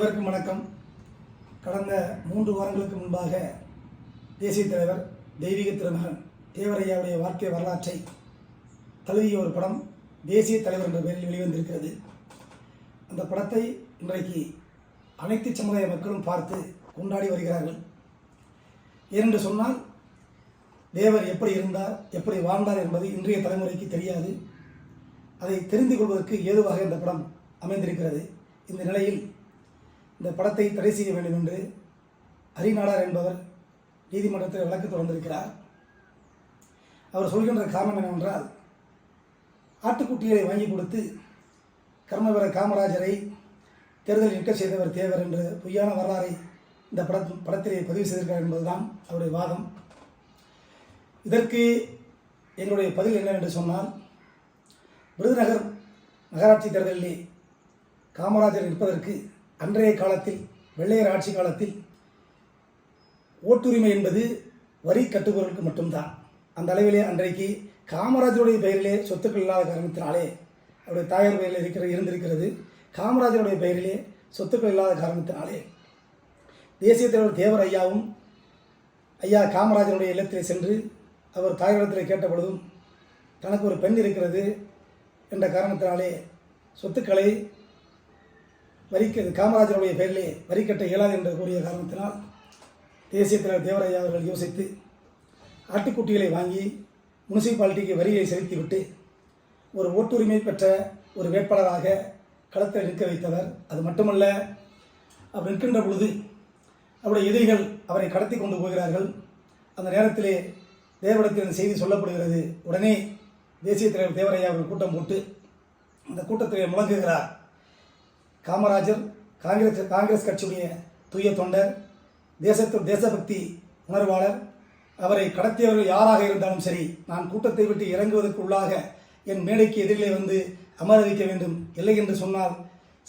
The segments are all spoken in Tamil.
அனைவருக்கும் வணக்கம். கடந்த மூன்று வாரங்களுக்கு முன்பாக தேசிய தலைவர் தெய்வீக திருமகன் தேவரையாவுடைய வாழ்க்கை வரலாற்றை தழுவிய ஒரு படம் தேசிய தலைவர் என்ற பெயரில் வெளிவந்திருக்கிறது. அந்த படத்தை இன்றைக்கு அனைத்து சமுதாய மக்களும் பார்த்து கொண்டாடி வருகிறார்கள். ஏனென்று சொன்னால் தேவர் எப்படி இருந்தார் எப்படி வாழ்ந்தார் என்பது இன்றைய தலைமுறைக்கு தெரியாது. அதை தெரிந்து கொள்வதற்கு ஏதுவாக இந்த படம் அமைந்திருக்கிறது. இந்த நிலையில் இந்த படத்தை தடை செய்ய வேண்டும் என்று ஹரிநாடார் என்பவர் நீதிமன்றத்தில் வழக்கு தொடர்ந்திருக்கிறார். அவர் சொல்கின்ற காரணம் என்னவென்றால் ஆட்டுக்குட்டிகளை வாங்கி கொடுத்து கர்மவீர காமராஜரை தேர்தல் நிற்க செய்தவர் தேவர் என்று பொய்யான வரலாறை இந்த பட படத்திலே பதிவு செய்திருக்கிறார் என்பதுதான் அவருடைய வாதம். இதற்கு எங்களுடைய பதில் என்னவென்று சொன்னால் விருதுநகர் நகராட்சி தேர்தலிலே காமராஜர் நிற்பதற்கு அன்றைய காலத்தில் வெள்ளையர் ஆட்சி காலத்தில் ஓட்டுரிமை என்பது வரி கட்டுபவர்களுக்கு மட்டும்தான். அந்த அளவிலே அன்றைக்கு காமராஜருடைய பெயரிலே சொத்துக்கள் இல்லாத காரணத்தினாலே அவருடைய தாயார் பெயரில் இருக்கிற இருந்திருக்கிறது. காமராஜருடைய பெயரிலே சொத்துக்கள் இல்லாத காரணத்தினாலே தேசிய தலைவர் தேவர் ஐயாவும் ஐயா காமராஜருடைய இல்லத்திலே சென்று அவர் தாயாரிடத்தில் கேட்ட பொழுதும் தனக்கு ஒரு பெண் இருக்கிறது என்ற காரணத்தினாலே சொத்துக்களை வரிக்க காமராஜருடைய பெயரிலே வரி கட்ட இயலாது என்று கூறிய காரணத்தினால் தேசிய தலைவர் தேவரையா அவர்கள் யோசித்து ஆட்டுக்குட்டிகளை வாங்கி முனிசிபாலிட்டிக்கு வரியை செலுத்திவிட்டு ஒரு ஓட்டுரிமை பெற்ற ஒரு வேட்பாளராக களத்தில் நிற்க வைத்தவர். அது மட்டுமல்ல அவர் நிற்கின்ற பொழுது அவருடைய எதிரிகள் அவரை கடத்தி கொண்டு போகிறார்கள். அந்த நேரத்திலே தேவடத்தில் செய்தி சொல்லப்படுகிறது. உடனே தேசிய தலைவர் தேவரையா அவர்கள் கூட்டம் போட்டு அந்த கூட்டத்திலே முழங்குகிறார். காமராஜர் காங்கிரஸ் காங்கிரஸ் கட்சியுடைய தூய தொண்டர் தேசத்து தேசபக்தி உணர்வாளர். அவரை கடத்தியவர்கள் யாராக இருந்தாலும் சரி நான் கூட்டத்தை விட்டு இறங்குவதற்குள்ளாக என் மேடைக்கு எதிரிலே வந்து அமர வைக்க வேண்டும் இல்லை என்று சொன்னால்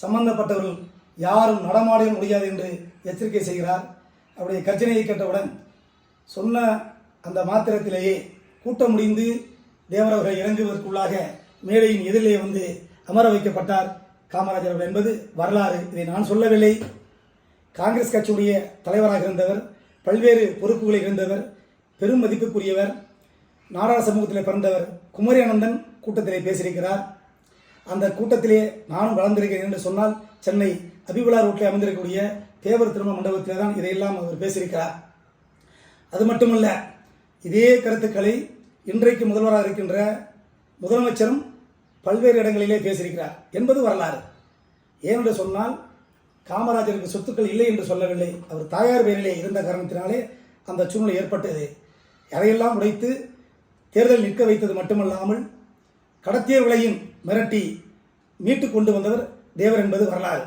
சம்பந்தப்பட்டவர்கள் யாரும் நடமாட முடியாது என்று எச்சரிக்கை செய்கிறார். அவருடைய கர்ஜனையை கேட்டவுடன் சொன்ன அந்த மாத்திரத்திலேயே கூட்டம் முடிந்து தேவரவர்கள் இறங்குவதற்குள்ளாக மேடையின் எதிரிலே வந்து அமர வைக்கப்பட்டார். காமராஜர் என்பது வரலாறு. இதை நான் சொல்லவில்லை. காங்கிரஸ் கட்சியுடைய தலைவராக இருந்தவர் பல்வேறு பொறுப்புகளில் இருந்தவர் பெரும் மதிப்புக்குரியவர் நாடாள சமூகத்தில் பிறந்தவர் குமரி அனந்தன் கூட்டத்திலே பேசியிருக்கிறார். அந்த கூட்டத்திலே நானும் வளர்ந்திருக்கிறேன் என்று சொன்னால் சென்னை அபிபுலா ரோட்டில் அமைந்திருக்கக்கூடிய தேவர் திருமண மண்டபத்தில் தான் இதையெல்லாம் அவர் பேசியிருக்கிறார். அது மட்டுமல்ல இதே கருத்துக்களை இன்றைக்கு முதல்வராக இருக்கின்ற முதலமைச்சரும் பல்வேறு இடங்களிலே பேசியிருக்கிறார் என்பது வரலாறு. ஏனென்று சொன்னால் காமராஜருக்கு சொத்துக்கள் இல்லை என்று சொல்லவில்லை. அவர் தாயார் பேரிலே இருந்த காரணத்தினாலே அந்த சூழ்நிலை ஏற்பட்டது. அதையெல்லாம் உடைத்து தேர்தல் நிற்க வைத்தது மட்டுமல்லாமல் கடத்தியவர்களையும் மிரட்டி மீட்டு கொண்டு வந்தவர் தேவர் என்பது வரலாறு.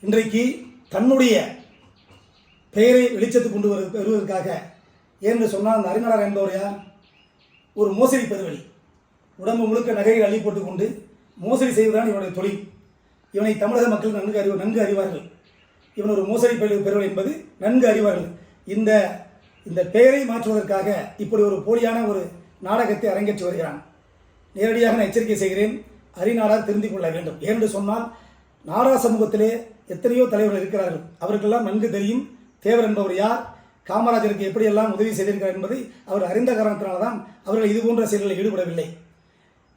இன்றைக்கு தன்னுடைய பெயரை வெளிச்சத்துக்கு கொண்டு வரு வருவதற்காக ஏன்னு சொன்னால் அந்த அறிஞர் என்பவர் யார்? ஒரு மோசடி பெருவழி உடம்பு முழுக்க நகையை அள்ளி போட்டுக்கொண்டு மோசடி செய்வதுதான் இவனுடைய தொழில். இவனை தமிழக மக்கள் நன்கு அறிவு நன்கு அறிவார்கள். இவன் ஒரு மோசடி பெறுவன் என்பது நன்கு அறிவார்கள். இந்த இந்த பெயரை மாற்றுவதற்காக இப்படி ஒரு போலியான ஒரு நாடகத்தை அரங்கேற்றி வருகிறான். நேரடியாக நான் எச்சரிக்கை செய்கிறேன். அறிநாடாக தெரிந்து கொள்ள வேண்டும். ஏனென்று சொன்னால் நாடா சமூகத்திலே எத்தனையோ தலைவர்கள் இருக்கிறார்கள். அவருக்கெல்லாம் நன்கு தெரியும். தேவர் என்பவர் யார்? காமராஜருக்கு எப்படியெல்லாம் உதவி செய்திருக்கிறார் என்பதை அவர் அறிந்த காரணத்தினால்தான் அவர்கள் இது போன்ற செயல்களில் ஈடுபடவில்லை.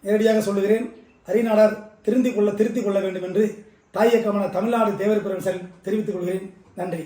நேரடியாக சொல்லுகிறேன் அரிநாடார் திருந்திக் கொள்ள திருத்திக் கொள்ள வேண்டும் என்று தாயக்கமான தமிழ்நாடு தேவர் பெருமன் தெரிவித்துக் கொள்கிறேன். நன்றி.